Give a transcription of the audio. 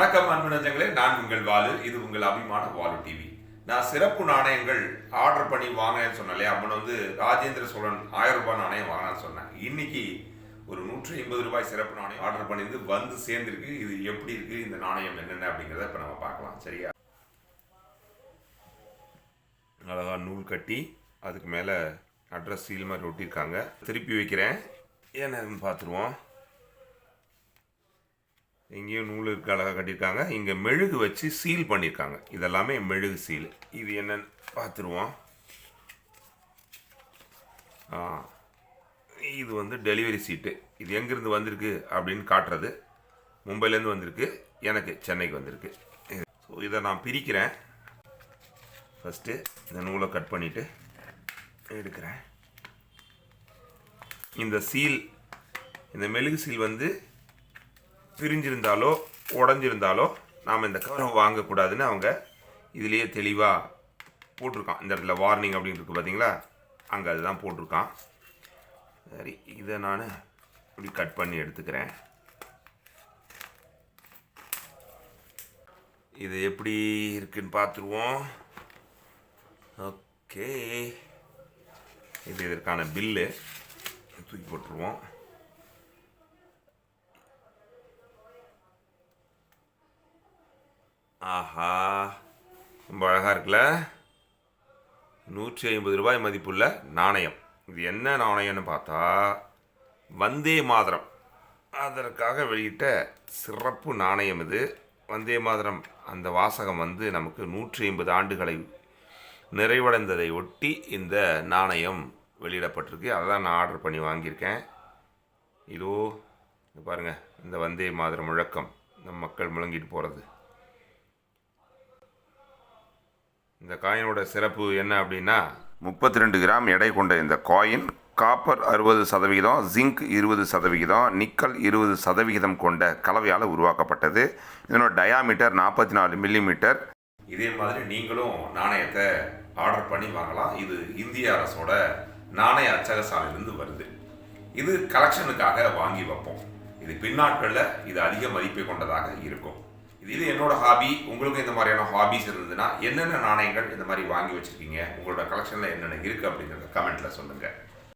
வணக்கம் அன்பு நான் உங்கள் வாலு இது உங்கள் அபிமான வாலு டிவி. நான் சிறப்பு நாணயங்கள் ஆர்டர் பண்ணி வாங்கினேன்னு சொன்னாலே அவன் வந்து ராஜேந்திர சோழன் ஆயிரம் ரூபாய் நாணயம் வாங்கினான்னு சொன்னேன். இன்னைக்கு ஒரு நூற்றி ஐம்பது ரூபாய் சிறப்பு நாணயம் ஆர்டர் பண்ணியிருந்து வந்து சேர்ந்துருக்கு. இது எப்படி இருக்கு? இந்த நாணயம் என்னென்ன அப்படிங்கிறத இப்போ நம்ம பார்க்கலாம். சரியா? அழகா நூல் கட்டி அதுக்கு மேலே அட்ரஸ் சீல் மாதிரி ஒட்டியிருக்காங்க. திருப்பி வைக்கிறேன். என்னன்னு பார்த்துருவோம். இங்கேயும் நூல் இருக்க அழகாக கட்டியிருக்காங்க. இங்கே மெழுகு வச்சு சீல் பண்ணியிருக்காங்க. இதெல்லாமே மெழுகு சீல். இது என்னன்னு பார்த்துருவோம். ஆ இது வந்து டெலிவரி சீட்டு. இது எங்கேருந்து வந்திருக்கு அப்படின்னு காட்டுறது. மும்பைலேருந்து வந்திருக்கு. எனக்கு சென்னைக்கு வந்திருக்கு. ஸோ இதை நான் பிரிக்கிறேன். ஃபஸ்ட்டு இந்த நூலை கட் பண்ணிவிட்டு எடுக்கிறேன். இந்த சீல் இந்த மெழுகு சீல் வந்து பிரிஞ்சிருந்தாலோ உடஞ்சிருந்தாலோ நாம் இந்த கவரை வாங்கக்கூடாதுன்னு அவங்க இதுலேயே தெளிவாக போட்டிருக்கான். இந்த இடத்துல வார்னிங் அப்படின்னு பார்த்தீங்களா அங்கே அதுதான் போட்டிருக்கான். சரி இதை நான் இப்படி கட் பண்ணி எடுத்துக்கிறேன். இது எப்படி இருக்குன்னு பார்த்துருவோம் ஓகே இது இதற்கான பில்லு தூக்கி போட்டுருவோம். ஆஹா ரொம்ப அழகாக இருக்குல்ல? நூற்றி ஐம்பது ரூபாய் மதிப்புள்ள நாணயம். இது என்ன நாணயம்னு பார்த்தா வந்தே மாதரம். அதற்காக வெளியிட்ட சிறப்பு நாணயம் இது. வந்தே மாதரம் அந்த வாசகம் வந்து நமக்கு நூற்றி ஐம்பது ஆண்டுகளை நிறைவடைந்ததை ஒட்டி இந்த நாணயம் வெளியிடப்பட்டிருக்கு. அதை தான் நான் ஆர்டர் பண்ணி வாங்கியிருக்கேன். இதோ பாருங்கள் பாருங்க இந்த வந்தே மாதரம் முழக்கம். நம்ம மக்கள் முழங்கிட்டு போகிறது இந்த காயினோட சிறப்பு என்ன அப்படின்னா முப்பத்தி ரெண்டு கிராம் எடை கொண்ட இந்த காயின் காப்பர் அறுபது சதவிகிதம் ஜிங்க் இருபது சதவிகிதம் நிக்கல் இருபது சதவிகிதம் கொண்ட கலவையால் உருவாக்கப்பட்டது. இதனோட டயாமீட்டர் நாற்பத்தி நாலு மில்லிமீட்டர் இதே மாதிரி நீங்களும் நாணயத்தை ஆர்டர் பண்ணி வாங்கலாம். இது இந்திய அரசோட நாணய அச்சகசாலையிலிருந்து வருது. இது கலெக்ஷனுக்காக வாங்கி வைப்போம். இது பின்னாட்களில் இது அதிக மதிப்பை கொண்டதாக இருக்கும். இது இது என்னோட ஹாபி உங்களுக்கு இந்த மாதிரியான ஹாபிஸ் இருந்ததுன்னா என்னென்ன நாணயங்கள் இந்த மாதிரி வாங்கி வச்சிருக்கீங்க உங்களோட கலெக்ஷனில் என்னென்ன இருக்குது அப்படிங்கிறத கமெண்ட்டில் சொல்லுங்கள்